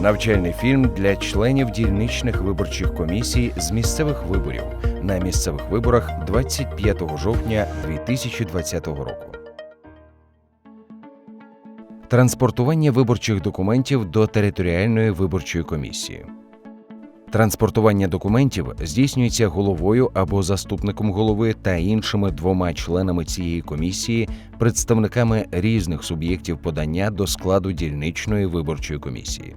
Навчальний фільм для членів дільничних виборчих комісій з місцевих виборів на місцевих виборах 25 жовтня 2020 року. Транспортування виборчих документів до територіальної виборчої комісії. Транспортування документів здійснюється головою або заступником голови та іншими двома членами цієї комісії, представниками різних суб'єктів подання до складу дільничної виборчої комісії.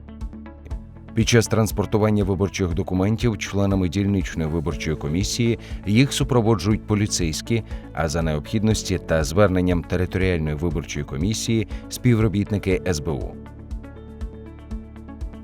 Під час транспортування виборчих документів членами дільничної виборчої комісії їх супроводжують поліцейські, а за необхідності та зверненням територіальної виборчої комісії співробітники СБУ.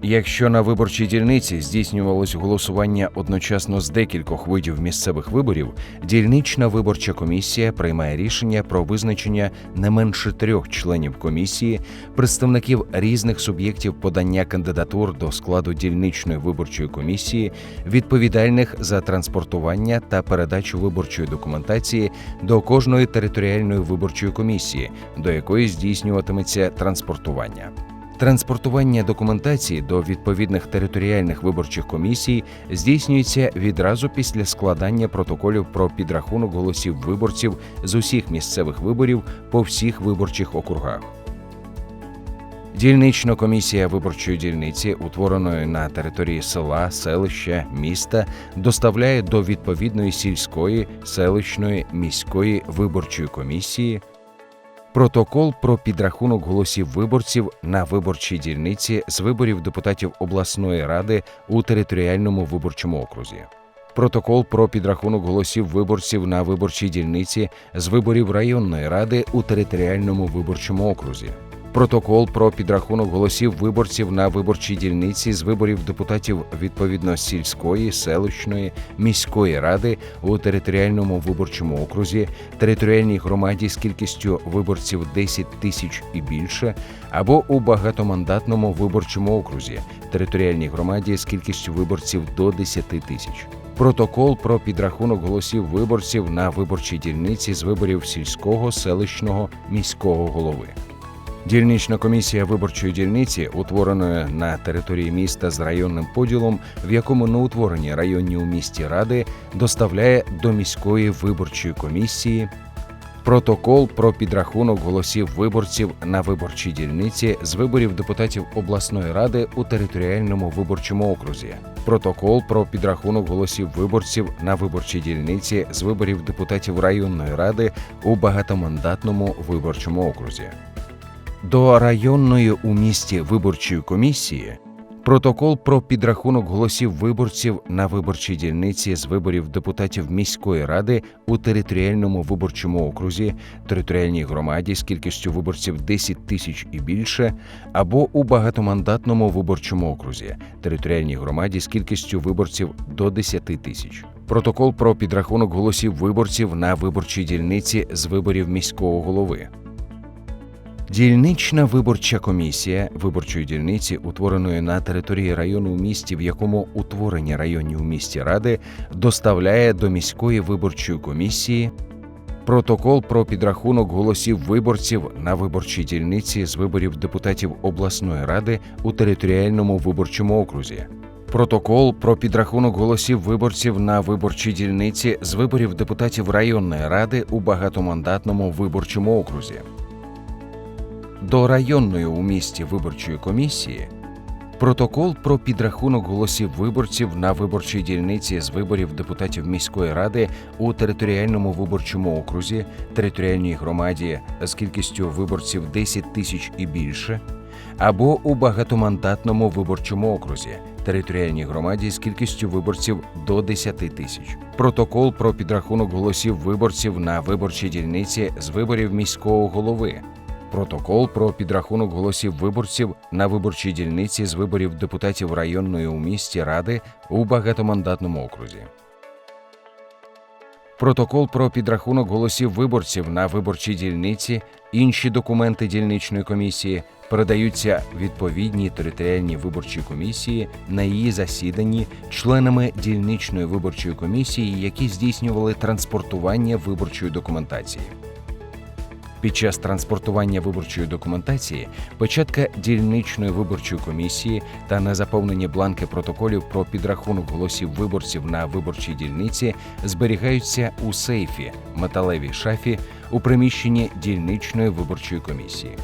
Якщо на виборчій дільниці здійснювалось голосування одночасно з декількох видів місцевих виборів, дільнична виборча комісія приймає рішення про визначення не менше трьох членів комісії, представників різних суб'єктів подання кандидатур до складу дільничної виборчої комісії, відповідальних за транспортування та передачу виборчої документації до кожної територіальної виборчої комісії, до якої здійснюватиметься транспортування. Транспортування документації до відповідних територіальних виборчих комісій здійснюється відразу після складання протоколів про підрахунок голосів виборців з усіх місцевих виборів по всіх виборчих округах. Дільнична комісія виборчої дільниці, утвореної на території села, селища, міста, доставляє до відповідної сільської, селищної, міської виборчої комісії Протокол про підрахунок голосів виборців на виборчій дільниці з виборів депутатів обласної ради у територіальному виборчому окрузі. Протокол про підрахунок голосів виборців на виборчій дільниці з виборів районної ради у територіальному виборчому окрузі. Протокол про підрахунок голосів виборців на виборчій дільниці з виборів депутатів відповідно сільської, селищної, міської ради у територіальному виборчому окрузі, територіальній громаді з кількістю виборців 10 тисяч і більше, або у багатомандатному виборчому окрузі, територіальній громаді з кількістю виборців до 10 тисяч. Протокол про підрахунок голосів виборців на виборчій дільниці з виборів сільського, селищного, міського голови. Дільнична комісія виборчої дільниці, утвореної на території міста з районним поділом, в якому не утворені районні у місті ради, доставляє до міської виборчої комісії протокол про підрахунок голосів виборців на виборчій дільниці з виборів депутатів обласної ради у територіальному виборчому окрузі. Протокол про підрахунок голосів виборців на виборчій дільниці з виборів депутатів районної ради у багатомандатному виборчому окрузі до районної у місті виборчої комісії протокол про підрахунок голосів виборців на виборчій дільниці з виборів депутатів міської ради у територіальному виборчому окрузі, територіальній громаді з кількістю виборців 10 тисяч і більше, або у багатомандатному виборчому окрузі, територіальній громаді з кількістю виборців до 10 тисяч. Протокол про підрахунок голосів виборців на виборчій дільниці з виборів міського голови. Дільнична виборча комісія виборчої дільниці, утвореної на території району у місті, в якому утворені районні у місті ради, доставляє до міської виборчої комісії протокол про підрахунок голосів виборців на виборчій дільниці з виборів депутатів обласної ради у територіальному виборчому окрузі. Протокол про підрахунок голосів виборців на виборчій дільниці з виборів депутатів районної ради у багатомандатному виборчому окрузі до районної у місті виборчої комісії протокол про підрахунок голосів виборців на виборчій дільниці з виборів депутатів міської ради у територіальному виборчому окрузі, територіальній громаді з кількістю виборців 10 тисяч і більше, або у багатомандатному виборчому окрузі, територіальній громаді з кількістю виборців до 10 тисяч. Протокол про підрахунок голосів виборців на виборчій дільниці з виборів міського голови Протокол про підрахунок голосів виборців на виборчій дільниці з виборів депутатів районної у місті ради у багатомандатному окрузі. Протокол про підрахунок голосів виборців на виборчій дільниці, інші документи дільничної комісії передаються відповідній територіальній виборчій комісії на її засіданні членами дільничної виборчої комісії, які здійснювали транспортування виборчої документації. Під час транспортування виборчої документації, печатка дільничної виборчої комісії та незаповнені бланки протоколів про підрахунок голосів виборців на виборчій дільниці зберігаються у сейфі, металевій шафі у приміщенні дільничної виборчої комісії.